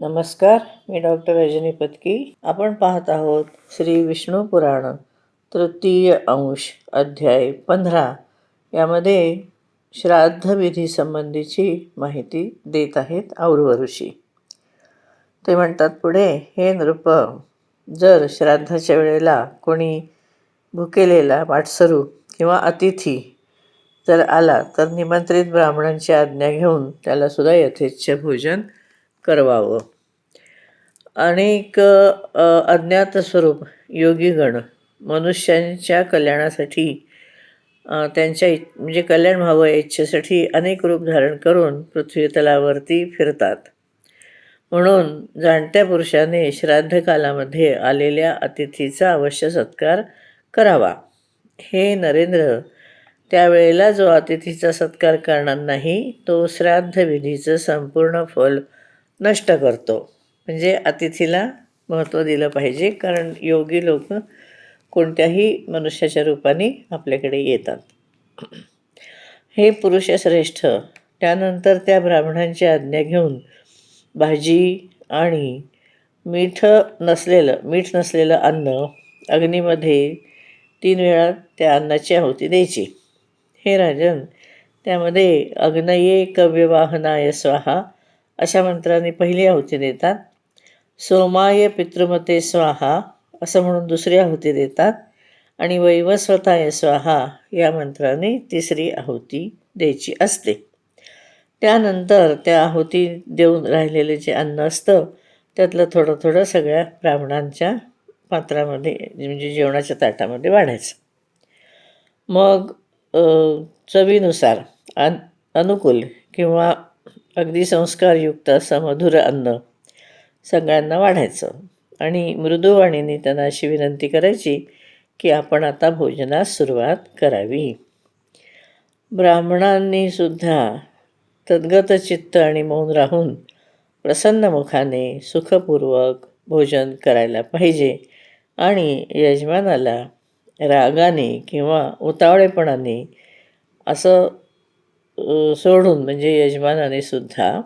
नमस्कार मी डॉक्टर रजनी पत्की. आपण पाहत आहोत श्री विष्णू पुराण तृतीय अंश अध्याय पंधरा. यामध्ये श्राद्धविधी संबंधीची माहिती देत आहेत औरव ऋषी. ते म्हणतात पुढे हे नृप जर श्राद्धाच्या वेळेला कोणी भुकेलेला वाटसरू किंवा अतिथी जर आला तर निमंत्रित ब्राह्मणांची आज्ञा घेऊन त्याला सुद्धा यथेच्छ भोजन करवावं. अनेक अज्ञात स्वरूप योगीगण मनुष्यांच्या कल्याणासाठी त्यांच्या इ- म्हणजे कल्याण व्हावं या इच्छेसाठी अनेक रूप धारण करून पृथ्वीतलावरती फिरतात. म्हणून जाणत्या पुरुषाने श्राद्ध कालामध्ये आलेल्या अतिथीचा अवश्य सत्कार करावा. हे नरेंद्र त्यावेळेला जो अतिथीचा सत्कार करणार नाही तो श्राद्धविधीचं संपूर्ण फल नष्ट करतो. म्हणजे अतिथीला महत्त्व दिलं पाहिजे कारण योगी लोक कोणत्याही मनुष्याच्या रूपाने आपल्याकडे येतात. हे पुरुष श्रेष्ठ त्यानंतर त्या ब्राह्मणांची आज्ञा घेऊन भाजी आणि मीठ नसलेलं मीठ नसलेलं अन्न अग्नीमध्ये तीन वेळा त्या अन्नाची आहुती द्यायची. हे राजन त्यामध्ये अग्नये कव्यवाहनाय स्वाहा अशा मंत्राने पहिली आहुती देतात. सोमाय पितृमते स्वाहा असं म्हणून दुसरी आहुती देतात. आणि वैवस्वताय स्वाहा या मंत्राने तिसरी आहुती द्यायची असते. त्यानंतर त्या आहुती देऊन राहिलेलं जे अन्न असतं त्यातलं थोडं थोडं सगळ्या ब्राह्मणांच्या पात्रामध्ये म्हणजे जेवणाच्या ताटामध्ये वाढायचं. मग चवीनुसार अन अनुकूल किंवा अगदी संस्कारयुक्त असं मधुर अन्न सगळ्यांना वाढायचं. आणि मृदुवाणीने त्यांना अशी विनंती करायची की आपण आता भोजनास सुरुवात करावी. ब्राह्मणांनी सुद्धा तद्गत चित्त आणि मौन राहून प्रसन्नमुखाने सुखपूर्वक भोजन करायला पाहिजे आणि यजमानाला रागाने किंवा उतावळेपणाने असं सोडून म्हणजे यजमानाने सुद्धा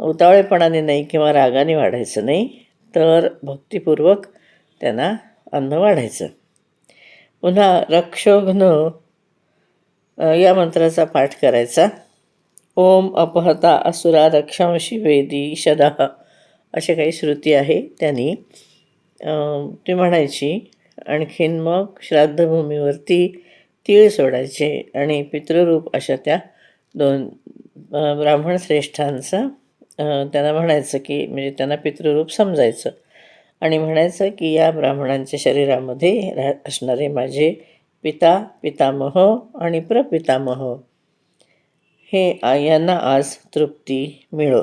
उतावळेपणाने नाही किंवा रागाने वाढायचं नाही तर भक्तिपूर्वक त्यांना अन्न वाढायचं. पुन्हा रक्षोघ्न या मंत्राचा पाठ करायचा. ओम अपहता असुरा रक्षांशी वेदी शदा असे काही श्रुती आहे त्यांनी. ती म्हणायची आणखीन मग श्राद्धभूमीवरती तीळ सोडायचे आणि पितृरूप अशा त्या दोन ब्राह्मण श्रेष्ठांचा त्यांना म्हणायचं की म्हणजे त्यांना पितृरूप समजायचं. आणि म्हणायचं की या ब्राह्मणांच्या शरीरामध्ये रा असणारे माझे पिता पितामह आणि प्रपितामह हे यांना आज तृप्ती मिळो.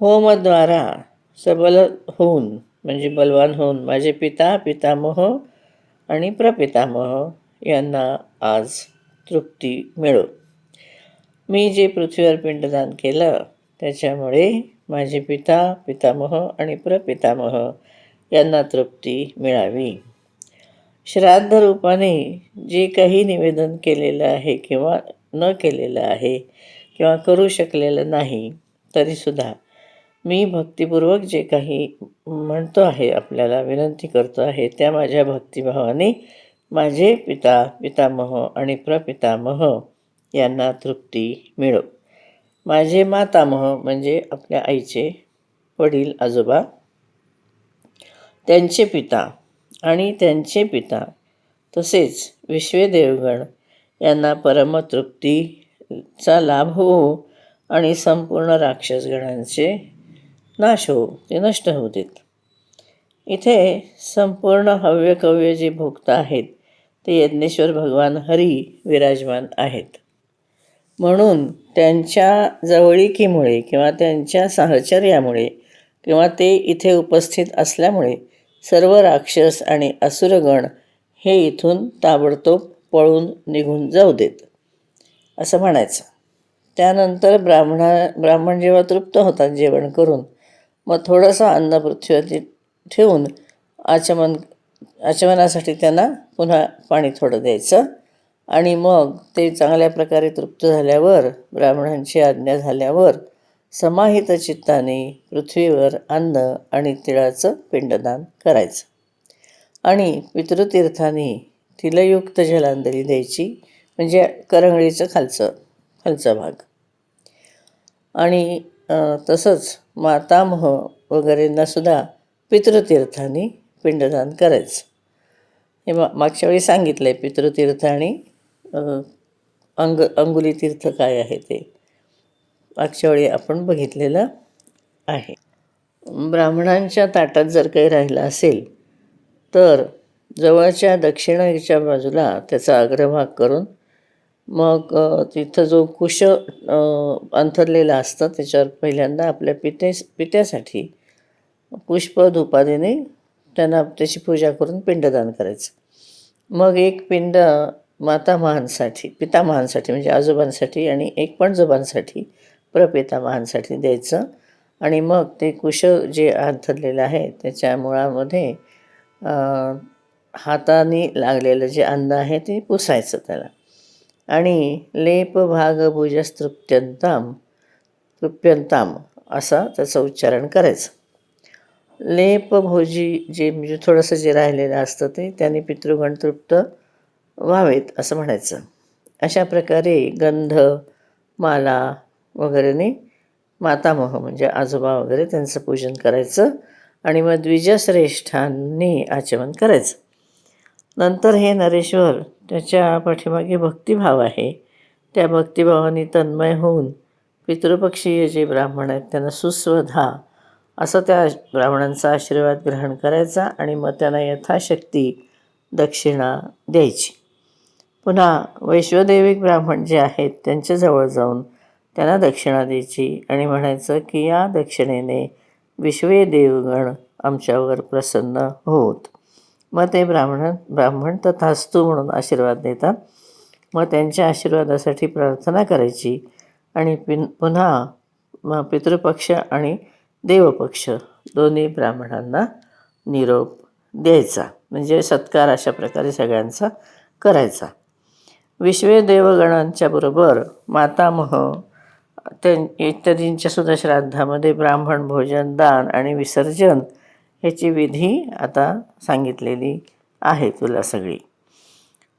होमद्वारा सबल होऊन म्हणजे बलवान होऊन माझे पिता पितामह आणि प्रपितामह यांना आज तृप्ती मिळो. मी जे पृथ्वीवर पिंडदान केलं त्याच्यामुळे माझे पिता पितामह आणि प्रपितामह यांना तृप्ती मिळावी. श्राद्ध रूपाने जे काही निवेदन केलेलं आहे किंवा न केलेलं आहे किंवा करू शकलेलं नाही तरीसुद्धा मी भक्तिपूर्वक जे काही म्हणतो आहे आपल्याला विनंती करतो आहे त्या माझ्या भक्तिभावाने माझे पिता पितामह आणि प्रपितामह यांना तृप्ती मिळो. माझे मातामह म्हणजे आपल्या आईचे वडील आजोबा त्यांचे पिता आणि त्यांचे पिता तसेच विश्वेदेवगण यांना परमतृप्तीचा लाभ होवो आणि संपूर्ण राक्षसगणांचे नाश हो ते नष्ट होऊ देत. इथे संपूर्ण हव्यकव्य जे भोगता आहेत ते यज्ञेश्वर भगवान हरी विराजमान आहेत. म्हणून त्यांच्या जवळिकीमुळे किंवा त्यांच्या साहचर्यामुळे किंवा ते इथे उपस्थित असल्यामुळे सर्व राक्षस आणि असुरगण हे इथून ताबडतोब पळून निघून जाऊ देत. असं म्हणायचं. त्यानंतर ब्राह्मणा ब्राह्मण जेव्हा तृप्त होतात जेवण करून मग थोडंसं अन्न पृथ्वीवरती ठेवून आचमन आचमनासाठी त्यांना पुन्हा पाणी थोडं द्यायचं. आणि मग ते चांगल्या प्रकारे तृप्त झाल्यावर ब्राह्मणांची आज्ञा झाल्यावर समाहित चित्ताने पृथ्वीवर अन्न आणि तिळाचं पिंडदान करायचं. आणि पितृतीर्थाने तिलयुक्त जलांजली द्यायची म्हणजे करंगळीचं खालचं खालचा भाग. आणि तसंच मातामह वगैरेंनासुद्धा पितृतीर्थाने पिंडदान करायचं. हे मा मागच्या वेळी सांगितलं आहे पितृतीर्थ आणि अंग अंगुली तीर्थ काय आहे ते? मागच्या वेळी आपण बघितलेलं आहे. ब्राह्मणांच्या ताटात जर काही राहिलं असेल तर जवळच्या दक्षिणेच्या बाजूला त्याचा अग्रभाग करून मग तिथं जो कुश अंथरलेला असतं त्याच्यावर पहिल्यांदा आपल्या पिते पित्यासाठी पुष्प धुपादीने त्यांना त्याची पूजा करून पिंडदान करायचं. मग एक पिंड मातामहांसाठी पितामहांसाठी म्हणजे आजोबांसाठी आणि एक पणजोबांसाठी प्रपितामहांसाठी द्यायचं. आणि मग ते कुश जे अंथरलेलं आहे त्याच्या मुळामध्ये हाताने लागलेलं जे अन्न आहे ते पुसायचं त्याला. आणि लेप भाग भुजस्तृप्यंताम तृप्यंताम असा त्याचं उच्चारण करायचं. लेप भोजी जे म्हणजे थोडंसं जे राहिलेलं असतं ते त्याने पितृगण तृप्त व्हावेत असं म्हणायचं. अशा प्रकारे गंध माला वगैरेने मातामह म्हणजे आजोबा वगैरे त्यांचं पूजन करायचं आणि मग द्विजश्रेष्ठांनी आचमन करायचं. नंतर हे नरेश्वर त्याच्या पाठीमागे भक्तिभाव आहे. त्या भक्तिभावाने तन्मय होऊन पितृपक्षीय जे ब्राह्मण आहेत त्यांना सुस्वधा असं त्या ब्राह्मणांचा आशीर्वाद ग्रहण करायचा आणि मग त्यांना यथाशक्ती दक्षिणा द्यायची. पुन्हा वैश्वदेविक ब्राह्मण जे आहेत त्यांच्याजवळ जाऊन त्यांना दक्षिणा द्यायची आणि म्हणायचं की या दक्षिणेने विश्वे देवगण आमच्यावर प्रसन्न होत. मग ते ब्राह्मण ब्राह्मण तथास्तू म्हणून आशीर्वाद देतात. मग त्यांच्या आशीर्वादासाठी प्रार्थना करायची आणि पिन पुन्हा मग पितृपक्ष आणि देवपक्ष दोन्ही ब्राह्मणांना निरोप द्यायचा. म्हणजे सत्कार अशा प्रकारे सगळ्यांचा करायचा. विश्वे देवगणांच्या बरोबर मातामह त्यां इत्यादींच्या सुद्धा श्राद्धामध्ये ब्राह्मण भोजन दान आणि विसर्जन ह्याची विधी आता सांगितलेली आहे तुला सगळी.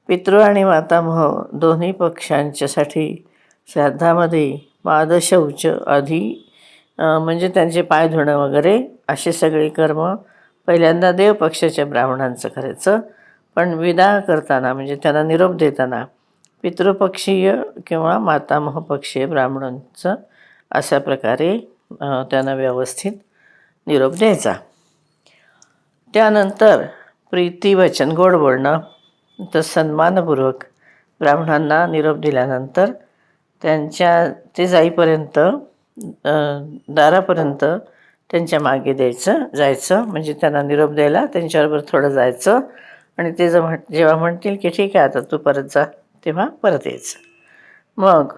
पितृ आणि मातामह दोन्ही पक्षांच्यासाठी श्राद्धामध्ये पादशौच आधी म्हणजे त्यांचे पाय धुणं वगैरे असे सगळे कर्म पहिल्यांदा देवपक्षाच्या ब्राह्मणांचं करायचं. पण विदा करताना म्हणजे त्यांना निरोप देताना पितृपक्षीय किंवा मातामह पक्षीय ब्राह्मणांचं अशा प्रकारे त्यांना व्यवस्थित निरोप द्यायचा. त्यानंतर प्रीतीवचन गोड बोलणं तर सन्मानपूर्वक ब्राह्मणांना निरोप दिल्यानंतर त्यांच्या ते जाईपर्यंत दारापर्यंत त्यांच्या मागे द्यायचं जायचं. म्हणजे त्यांना निरोप द्यायला त्यांच्याबरोबर थोडं जायचं. आणि ते जर जेव्हा म्हणतील की ठीक आहे आता तू परत जा. तेव्हा परत यायचं. मग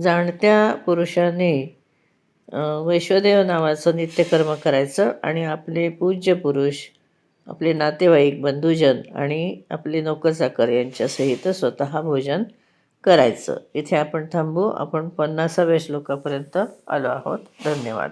जाणत्या पुरुषाने वैश्वदेव नावाचं नित्यकर्म करायचं आणि आपले पूज्य पुरुष आपले नातेवाईक बंधुजन आणि आपले नोकरचाकर यांच्यासहित स्वतः भोजन करायचं. इथे आपण थांबू. आपण पन्नासाव्या श्लोकापर्यंत आलो आहोत. धन्यवाद.